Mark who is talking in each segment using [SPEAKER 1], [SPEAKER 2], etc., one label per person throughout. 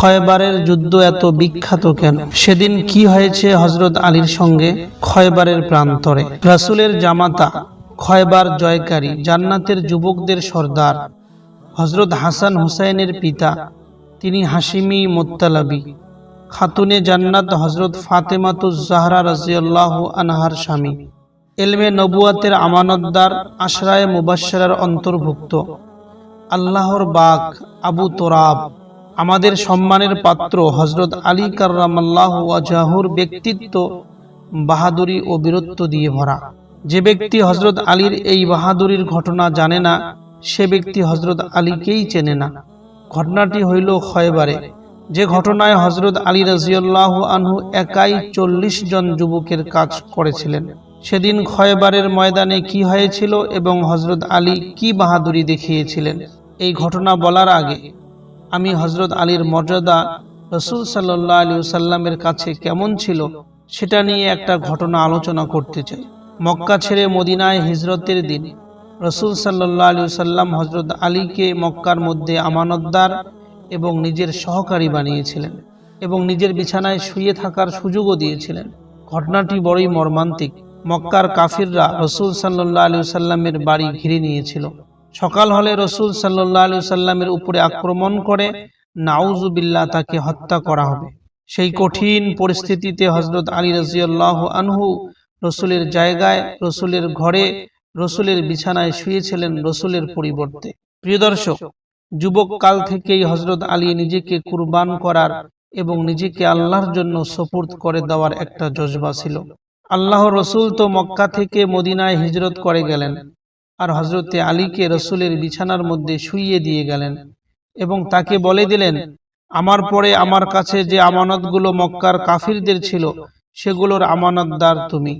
[SPEAKER 1] খয়বারের যুদ্ধ এত বিখ্যাত কেন? সেদিন কি হয়েছে হজরত আলীর সঙ্গে? খয়বারের প্রান্তরে। রাসূলের জামাতা, খয়বার জয়কারী, জান্নাতের যুবকদের সর্দার হজরত হাসান হুসাইনের পিতা, তিনি হাসিমি মোত্তালাবি, খাতুনে জান্নাত হজরত ফাতেমাতুজ জাহরা রাজিয়াল্লাহ আনহার স্বামী। এলমে নবুয়াতের আমানতদার আশরায়ে মুবাশশারার অন্তর্ভুক্ত। আল্লাহর বাক আবু তোরাব। আমাদের সম্মানের পাত্র হজরত আলী কার্রামাল্লাহ ওয়াজাহুর ব্যক্তিত্ব, বাহাদুরি ও বীরত্ব দিয়ে ভরা। যে ব্যক্তি হজরত আলীর এই বাহাদুরির ঘটনা জানে না, সে ব্যক্তি হজরত আলীকেই চেনে না। ঘটনাটি হইল খয়বারে, যে ঘটনায় হজরত আলী রাজিয়াল্লাহ আনহু একাই চল্লিশ জন যুবকের কাজ করেছিলেন। সেদিন খয়বারের ময়দানে কি হয়েছিল এবং হজরত আলী কি বাহাদুরি দেখিয়েছিলেন, এই ঘটনা বলার আগে আমি হজরত আলীর মর্যাদা রসুল সাল্লাহ আলী সাল্লামের কাছে কেমন ছিল সেটা নিয়ে একটা ঘটনা আলোচনা করতে চাই। মক্কা ছেড়ে মদিনায় হিজরতের দিন রসুল সাল্লাহ আলী সাল্লাম হজরত আলীকে মক্কার মধ্যে আমানতদার এবং নিজের সহকারী বানিয়েছিলেন এবং নিজের বিছানায় শুয়ে থাকার সুযোগও দিয়েছিলেন। ঘটনাটি বড়ই মর্মান্তিক। মক্কার কাফিররা রসুল সাল্লাহ আলী সাল্লামের বাড়ি ঘিরে নিয়েছিল। সকাল হলে রসুল সাল্লাহ আলী সাল্লামের উপরে আক্রমণ করে নাউজুবিল্লাহ তাকে হত্যা করা হবে। সেই কঠিন পরিস্থিতিতে হজরত আলী রাজিউল্লাহ আনহু রসুলের জায়গায়, রসুলের ঘরে, রসুলের বিছানায় শুয়েছিলেন রসুলের পরিবর্তে। প্রিয় দর্শক, যুবক কাল থেকেই হজরত আলী নিজেকে কুরবান করার এবং নিজেকে আল্লাহর জন্য সপুর্দ করে দেওয়ার একটা জজবা ছিল। আল্লাহ রসুল তো মক্কা থেকে মদিনায় হিজরত করে গেলেন। আর হজরতে আলীকে রসুলের বিছানার মধ্যে শুইয়ে দিয়ে গেলেন এবং তাকে বলে দিলেন, আমার পরে আমার কাছে যে আমানতগুলো মক্কার কাফিরদের ছিল, সেগুলোর আমানতদার তুমি।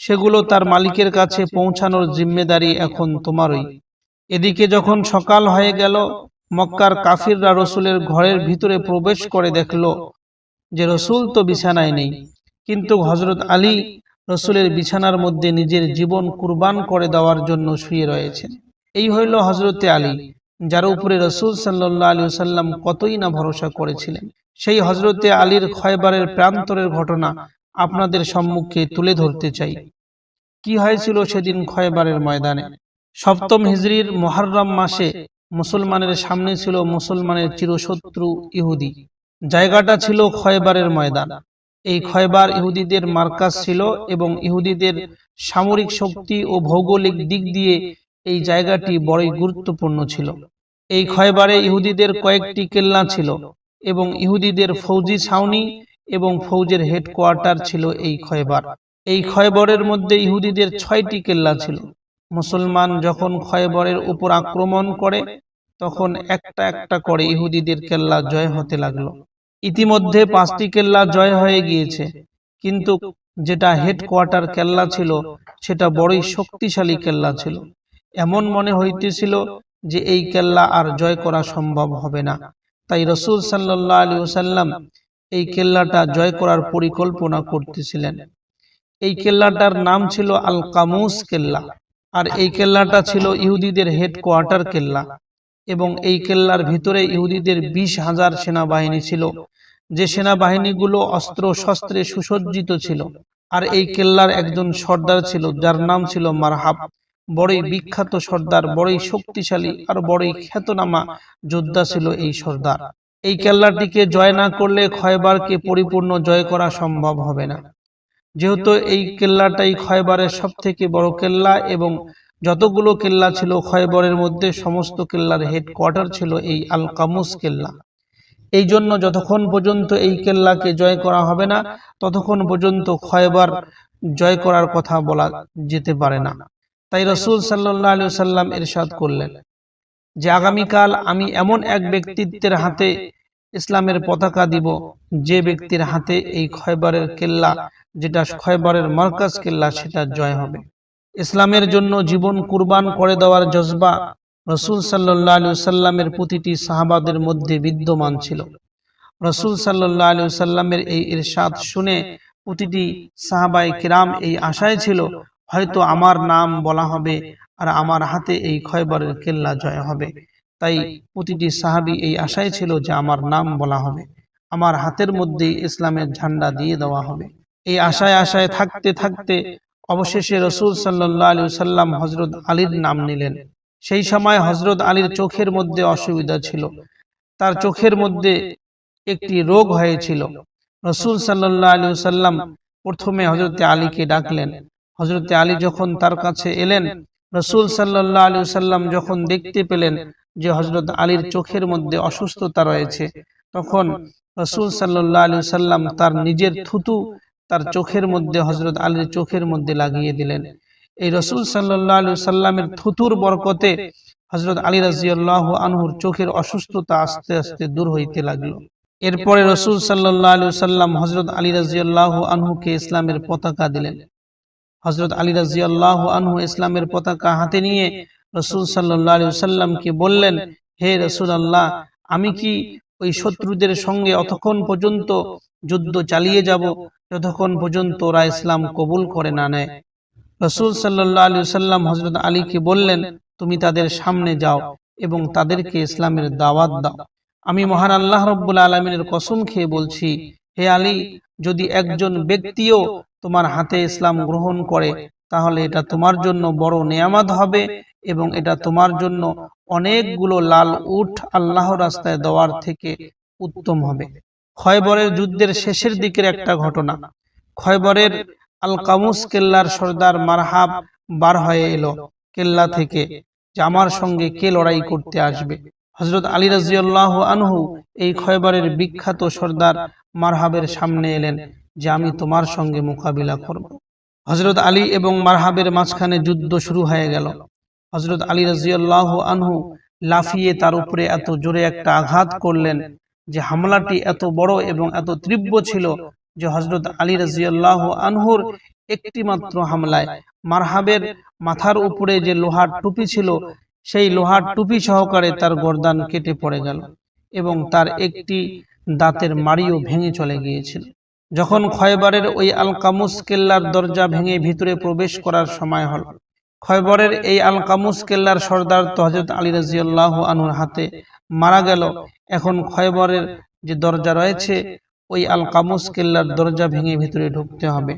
[SPEAKER 1] সেগুলো তার মালিকের কাছে পৌঁছানোর জিম্মেদারি এখন তোমারই। এদিকে যখন সকাল হয়ে গেল, মক্কার কাফিররা রসুলের ঘরের ভিতরে প্রবেশ করে দেখল যে রসুল তো বিছানায় নেই। কিন্তু হজরত আলী রসুলের বিছানার মধ্যে নিজের জীবন কুরবান করে দেওয়ার জন্য শুয়ে রয়েছেন। এই হইল হজরতে আলী, যার উপরে রসুল সাল্লাহ আলী সাল্লাম কতই না ভরসা করেছিলেন। সেই হজরতে আলীর খয়বারের প্রান্তরের ঘটনা আপনাদের সম্মুখে তুলে ধরতে চাই। কি হয়েছিল সেদিন খয়বারের ময়দানে? সপ্তম হিজরির মোহাররম মাসে মুসলমানের সামনে ছিল মুসলমানের চিরশত্রু ইহুদি। জায়গাটা ছিল খয়বারের ময়দান। এই খয়বার ইহুদিদের মার্কাজ ছিল এবং ইহুদিদের সামরিক শক্তি ও ভৌগোলিক দিক দিয়ে এই জায়গাটি বড়ই গুরুত্বপূর্ণ ছিল। এই খয়বারে ইহুদিদের কয়েকটি কেল্লা ছিল এবং ইহুদিদের ফৌজি ছাউনি এবং ফৌজের হেডকোয়ার্টার ছিল এই খয়বার। এই খয়বরের মধ্যে ইহুদিদের ছয়টি কেল্লা ছিল। মুসলমান যখন খয়বরের উপর আক্রমণ করে, তখন একটা একটা করে ইহুদিদের কেল্লা জয় হতে লাগল। ইতিমধ্যে পাঁচটি কেল্লা জয় হয়ে গিয়েছে। কিন্তু যেটা হেডকোয়ার্টার কেল্লা ছিল, সেটা বড়ই শক্তিশালী কেল্লা ছিল। এমন মনে হইতেছিল যে এই কেল্লা আর জয় করা সম্ভব হবে না। তাই রসুল সাল্লাহ আলী সাল্লাম এই কেল্লাটা জয় করার পরিকল্পনা করতেছিলেন। এই কেল্লাটার নাম ছিল আল কামুস কেল্লা, আর এই কেল্লাটা ছিল ইহুদিদের হেডকোয়ার্টার কেল্লা। এবং এই কেল্লার ভিতরে ইহুদিদের বিশ হাজার সেনাবাহিনী ছিল। যে সেনাবাহিনীগুলো অস্ত্র শস্ত্রে সুসজ্জিত ছিল। আর এই কেল্লার একজন সর্দার ছিল, যার নাম ছিল মারহাব। বড়ই বিখ্যাত সর্দার, বড়ই শক্তিশালী আর বড়ই খ্যাতনামা যোদ্ধা ছিল এই সর্দার। এই কেল্লাটিকে জয় না করলে খয়বারকে পরিপূর্ণ জয় করা সম্ভব হবে না। যেহেতু এই কেল্লাটাই খয়বারের সব থেকে বড় কেল্লা এবং যতগুলো কেল্লা ছিল, খয়বরের মধ্যে সমস্ত কেল্লার হেডকোয়ার্টার ছিল এই আল কামুস কেল্লা। এই জন্য যতক্ষণ পর্যন্ত এই কেল্লাকে জয় করা হবে না, ততক্ষণ পর্যন্ত খয়বার জয় করার কথা বলা যেতে পারে না। তাই রসুল সাল্লাহ আলু সাল্লাম এরশাদ করলেন যে, আগামীকাল আমি এমন এক ব্যক্তিত্বের হাতে ইসলামের পতাকা দিব, যে ব্যক্তির হাতে এই খয়বারের কেল্লা, যেটা খয়বারের মার্কাজ কেল্লা, সেটা জয় হবে। ইসলামের জন্য জীবন কুরবান করে দেওয়ার জজবা রসুল সাল্লাহ আলু সাল্লামের প্রতিটি সাহাবাদের মধ্যে বিদ্যমান ছিল। রসুল সাল্লাহ আলু সাল্লামের এই ইরশাদ শুনে প্রতিটি সাহাবাই কিরাম এই আশায় ছিল হয়তো আমার নাম বলা হবে আর আমার হাতে এই খয়বরের কেল্লা জয় হবে। তাই প্রতিটি সাহাবি এই আশায় ছিল যে আমার নাম বলা হবে। আমার হাতের মধ্যেই ইসলামের ঝান্ডা দিয়ে দেওয়া হবে। এই আশায় আশায় থাকতে থাকতে অবশেষে রসুল সাল্লাহ আলী সাল্লাম হজরত আলীর নাম নিলেন। সেই সময় হজরত আলীর চোখের মধ্যে অসুবিধা ছিল। তার চোখের মধ্যে একটি রোগ হয়েছিল। রসুল সাল্লাহ আলী সাল্লাম প্রথমে হজরতে আলীকে ডাকলেন। হজরতে আলী যখন তার কাছে এলেন রসুল সাল্লাহ আলী সাল্লাম যখন দেখতে পেলেন যে হজরত আলীর চোখের মধ্যে অসুস্থতা রয়েছে তখন রসুল সাল্লাহ আলী সাল্লাম তার নিজের থুতু তার চোখের মধ্যে হজরত আলীর চোখের মধ্যে লাগিয়ে দিলেন। এই রসুল সাল্লাহ আলী সাল্লামের থুতুর বরকতে হজরত আলী রাজিয়াল্লাহ আনহুর চোখের অসুস্থতা আস্তে আস্তে দূর হইতে লাগল। এরপরে রসুল সাল্লাহ আলু সাল্লাম হজরত আলী রাজিয়াল্লাহ আনহুকে ইসলামের পতাকা দিলেন। হজরত আলী রাজিয়াল্লাহ আনহু ইসলামের পতাকা হাতে নিয়ে রসুল সাল্লাহ আলু সাল্লামকে বললেন হে রসুল আল্লাহ আমি কি ওই শত্রুদের সঙ্গে অতক্ষণ পর্যন্ত যুদ্ধ চালিয়ে যাব যতক্ষণ পর্যন্ত ওরা ইসলাম কবুল করে না নেয়। রসুল সাল্লাহ আলু সাল্লাম হজরত আলীকে বললেন তুমি তাদের সামনে যাও এবং তাদেরকে ইসলামের দাওয়াত দাও। আমি মহান আল্লাহ রব্বুল আলমিনের কসম খেয়ে বলছি হে আলী যদি একজন ব্যক্তিও তোমার হাতে ইসলাম গ্রহণ করে তাহলে এটা তোমার জন্য বড় নেয়ামত হবে। এবং এটা তোমার জন্য অনেকগুলো লাল উঠ আল্লাহ রাস্তায় দেওয়ার থেকে উত্তম হবে। খয়বরের যুদ্ধের শেষের দিকের একটা ঘটনা। খয়বরের আল কামুস কেল্লার সর্দার মারহাব বার হয়ে এলো কেল্লা থেকে যে আমার সঙ্গে কে লড়াই করতে আসবে। হজরত আলী রাজিউল্লাহ আনহু এই খয়বরের বিখ্যাত সর্দার মারহাবের সামনে এলেন যে আমি তোমার সঙ্গে মোকাবিলা করব। হজরত আলী এবং মারহাবের মাঝখানে যুদ্ধ শুরু হয়ে গেল। হজরত আলী রাজিউল্লাহ আনহু লাফিয়ে তার উপরে এত জোরে একটা আঘাত করলেন যে হামলাটি এত বড় এবং এত তীব্র ছিল যে হজরত আলী রাজিউল্লাহ আনহুর একটি মাত্র হামলায় মারহাবের মাথার উপরে যে লোহার টুপি ছিল, সেই লোহার টুপি সহকারে তার গর্দান কেটে পড়ে গেল এবং তার একটি দাঁতের মাড়িও ভেঙে চলে গিয়েছিল। যখন খয়বারের ওই আল কামুস কেল্লার দরজা ভেঙে ভিতরে প্রবেশ করার সময় হল খয়বরের এই আল কামুস কেল্লার সর্দার তো হজরত আলী রাজিউল্লাহ আনুর হাতে মারা গেল। এখন খয়বরের যে দরজা রয়েছে, ওই আল কামুস কেল্লার দরজা ভেঙে ভিতরে ঢুকতে হবে।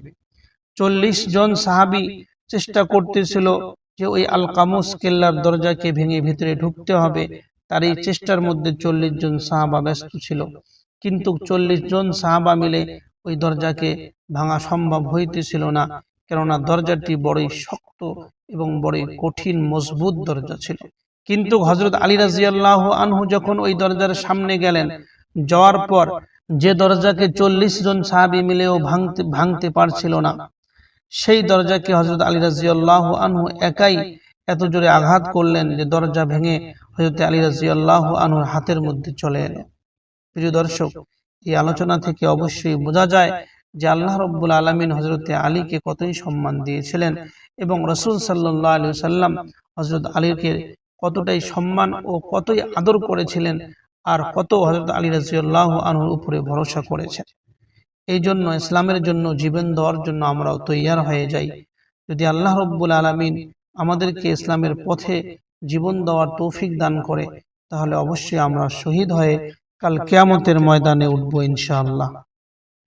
[SPEAKER 1] চল্লিশ জন সাহাবি চেষ্টা করতেছিল যে ওই আল কামুস কেল্লার দরজাকে ভেঙে ভিতরে ঢুকতে হবে। তার এই চেষ্টার মধ্যে চল্লিশ জন সাহাবা ব্যস্ত ছিল। কিন্তু চল্লিশ জন সাহাবা মিলে ওই দরজাকে ভাঙা সম্ভব হইতেছিল না। কেননা দরজাটি বড়ই শক্ত এবং বড়ই কঠিন মজবুত দরজা ছিল। কিন্তু হজরত আলী রাজিয়াল্লাহ আনহু যখন ওই দরজার সামনে গেলেন যাওয়ার পর যে দরজাকে চল্লিশ জন সাহাবি মিলেও ভাঙতে ভাঙতে পারছিল না। সেই দরজাকে হজরত আলী রাজিউল্লাহ আনহু একাই এত জোরে আঘাত করলেন যে দরজা ভেঙে হজরত আলী রাজিউল্লাহ আনহুর হাতের মধ্যে চলে এলো। প্রিয় দর্শক এই আলোচনা থেকে অবশ্যই বোঝা যায় যে আল্লাহ রব্বুল আলমিন হজরতে আলীকে কতই সম্মান দিয়েছিলেন এবং রসুল সাল্লাহ আলী সাল্লাম হজরত আলীকে কতটাই সম্মান ও কতই আদর করেছিলেন আর কত হজরত আলী রাজিউল্লাহ আনহুর উপরে ভরসা করেছেন। এই জন্য ইসলামের জন্য জীবন দেওয়ার জন্য আমরাও তৈয়ার হয়ে যাই। যদি আল্লাহ রব্বুল আলমিন আমাদেরকে ইসলামের পথে জীবন দেওয়ার তৌফিক দান করে, তাহলে অবশ্যই আমরা শহীদ হয়ে কাল কেয়ামতের ময়দানে উঠবো ইনশাআল্লাহ।